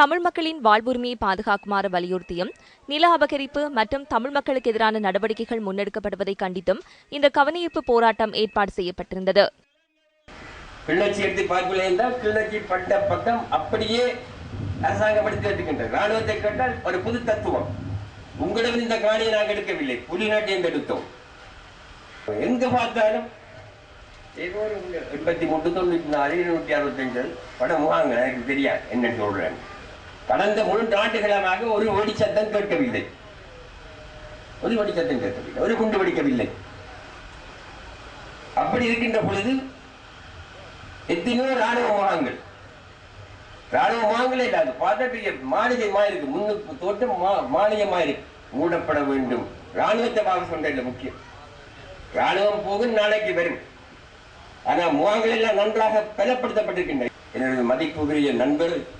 தமிழ் மக்களின் வாழ்வுரிமையை பாதுகாக்குமாறு வலியுறுத்தியும் நில அபகரிப்பு மற்றும் தமிழ் மக்களுக்கு எதிரான நடவடிக்கைகள் முன்னெடுக்கப்படுவதை கண்டித்தும் இந்த கவனஈர்ப்பு போராட்டம் ஏற்பாடு செய்யப்பட்டிருந்தது. கிளர்ச்சி எடுத்து பார்க்கவில்லை என்றால் கிளர்ச்சி பட்ட பக்கம் அப்படியே எடுக்கின்றது. ராணுவத்தை கேட்டால் ஒரு புது தத்துவம். உங்களிடம் இந்த காணியை நாங்கள் எடுக்கவில்லை. புலிநாட்டை எடுத்தோம். எங்க பார்த்தாலும் எண்பத்தி மூன்று தொண்ணூத்தி நாலு இருநூத்தி அறுபத்தஞ்சு படம் வாங்க எனக்கு தெரியாது. என்னன்னு சொல்றேன். கடந்த மூன்று ஆண்டுகளமாக ஒரு ஒடி சத்தம் கேட்கவில்லை. ஒரு ஒடி சத்தம் கேட்கவில்லை. ஒரு குண்டு வெடிக்கவில்லை. அப்படி இருக்கின்ற பொழுது எத்தனையோ ராணுவ முகாங்கள் ராணுவ முகாங்களே இல்லாது அது மாளிகைமா இருக்கு. முன்னுக்கு தோட்டம் மா- மாளிகைமா இருக்கு. மூடப்பட வேண்டும். ராணுவத்தை பார்க்க சொல்றேன் முக்கியம். ராணுவம் போகும் நாளைக்கு வரும். ஆனா முகாங்கள் எல்லாம் நன்றாக பலப்படுத்தப்பட்டிருக்கின்றன. என்னுடைய மதிப்புக்குரிய நண்பர்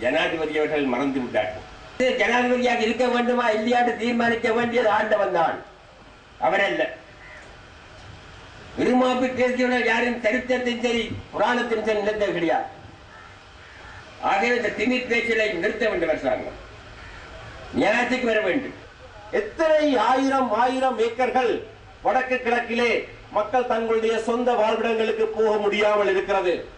ஜனாதிபதி அவர்கள் மறந்து விட்டார்கள் ஜனாதிபதியாக இருக்க வேண்டுமா இல்லையான்னு தீர்மானிக்க வேண்டியது ஆண்டவன் தான். அவரல்ல. விருமாப்பு பேசியவர்கள் யாரும் சரித்திரத்தின் சரி புராணத்தின் சரி நிறுத்த கிடையாது. ஆகவே இந்த திமிர் பேச்சலை நிறுத்த வேண்டும் அரசாங்கம். நியாயத்துக்கு வர வேண்டும். எத்தனை ஆயிரம் ஆயிரம் ஏக்கர்கள் வடக்கு கிழக்கிலே மக்கள் தங்களுடைய சொந்த வாழ்விடங்களுக்கு போக முடியாமல் இருக்கிறது.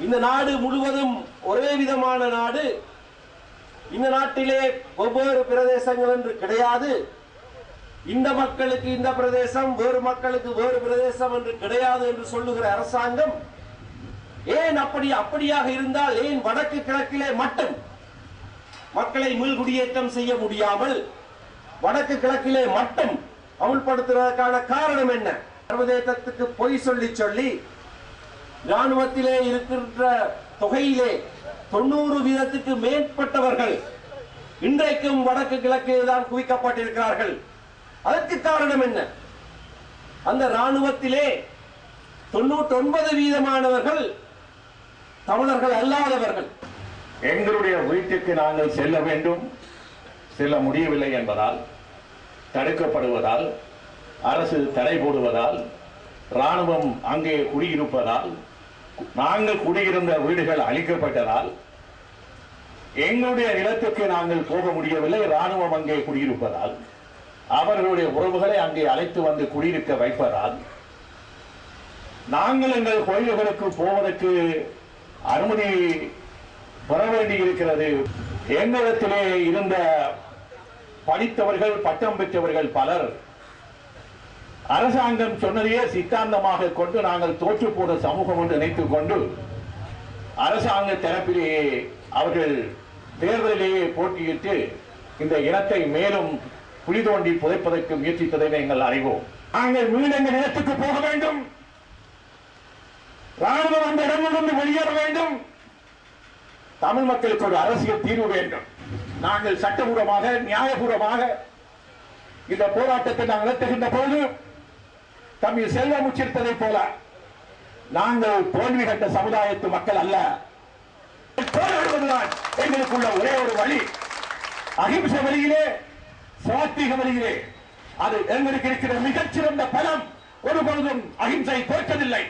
இந்த நாடு முழுவதும் ஒரே விதமான நாடு. இந்த நாட்டிலே ஒவ்வொரு பிரதேசங்கள் என்று கிடையாது. இந்த மக்களுக்கு இந்த பிரதேசம் வேறு மக்களுக்கு வேறு பிரதேசம் என்று கிடையாது என்று சொல்லுகிற அரசாங்கம் ஏன் அப்படி அப்படியாக இருந்தால் ஏன் வடக்கு கிழக்கிலே மட்டும் மக்களை மீள்குடியேற்றம் செய்ய முடியாமல் வடக்கு கிழக்கிலே மட்டும் அமுல்படுத்துவதற்கான காரணம் என்ன? சர்வதேசத்துக்கு பொய் சொல்லி சொல்லி ராணுவத்திலே இருக்கின்ற தொகையிலே தொண்ணூறு வீதத்துக்கு மேற்பட்டவர்கள் இன்றைக்கும் வடக்கு கிழக்கில்தான் குவிக்கப்பட்டிருக்கிறார்கள். அதற்கு காரணம் என்ன? அந்த ராணுவத்திலே தொண்ணூற்றி ஒன்பது வீதமானவர்கள் தமிழர்கள் அல்லாதவர்கள். எங்களுடைய வீட்டுக்கு நாங்கள் செல்ல வேண்டும். செல்ல முடியவில்லை என்பதால் தடுக்கப்படுவதால் அரசு தடை போடுவதால் ராணுவம் அங்கே குடியிருப்பதால் நாங்கள் குடியிருந்த வீடுகள் அழிக்கப்பட்டதால் எங்களுடைய நிலத்துக்கு நாங்கள் போக முடியவில்லை. ராணுவம் அங்கே குடியிருப்பதால் அவர்களுடைய உறவுகளை அங்கே அழைத்து வந்து குடியிருக்க வைப்பதால் நாங்கள் எங்கள் கோயில்களுக்கு போவதற்கு அனுமதி பெற வேண்டியிருக்கிறது. எங்களிடத்திலே இருந்த படித்தவர்கள் பட்டம் பெற்றவர்கள் பலர் அரசாங்கம் சொன்னதையே சித்தாந்தமாக கொண்டு நாங்கள் தோற்று போன சமூகம் என்று நினைத்துக் கொண்டு அரசாங்க தரப்பிலேயே அவர்கள் தேர்தலிலேயே போட்டியிட்டு இந்த இனத்தை மேலும் குழி தோண்டி புதைப்பதற்கு முயற்சித்ததை நீங்கள் அறிவோம். நாங்கள் மீண்டும் எங்கள் நிலத்துக்கு போக வேண்டும். ராணுவம் அந்த இடங்களிலிருந்து வெளியேற வேண்டும். தமிழ் மக்களுக்கு ஒரு அரசியல் தீர்வு வேண்டும். நாங்கள் சட்டபூர்வமாக நியாயபூர்வமாக இந்த போராட்டத்தை நாங்கள் நடத்துகின்ற போது தம்பி செல்வம் உச்சரித்ததை போல நாங்கள் தோல்வி கண்ட சமுதாயத்து மக்கள் அல்ல. போராடுவதுதான் எங்களுக்குள்ள ஒரே ஒரு வழி. அகிம்சை வழியிலே சாத்திக வழியிலே. அது எங்களுக்கு இருக்கிற மிகச்சிறந்த பலம். ஒரு பொழுதும் அகிம்சை தோற்றதில்லை.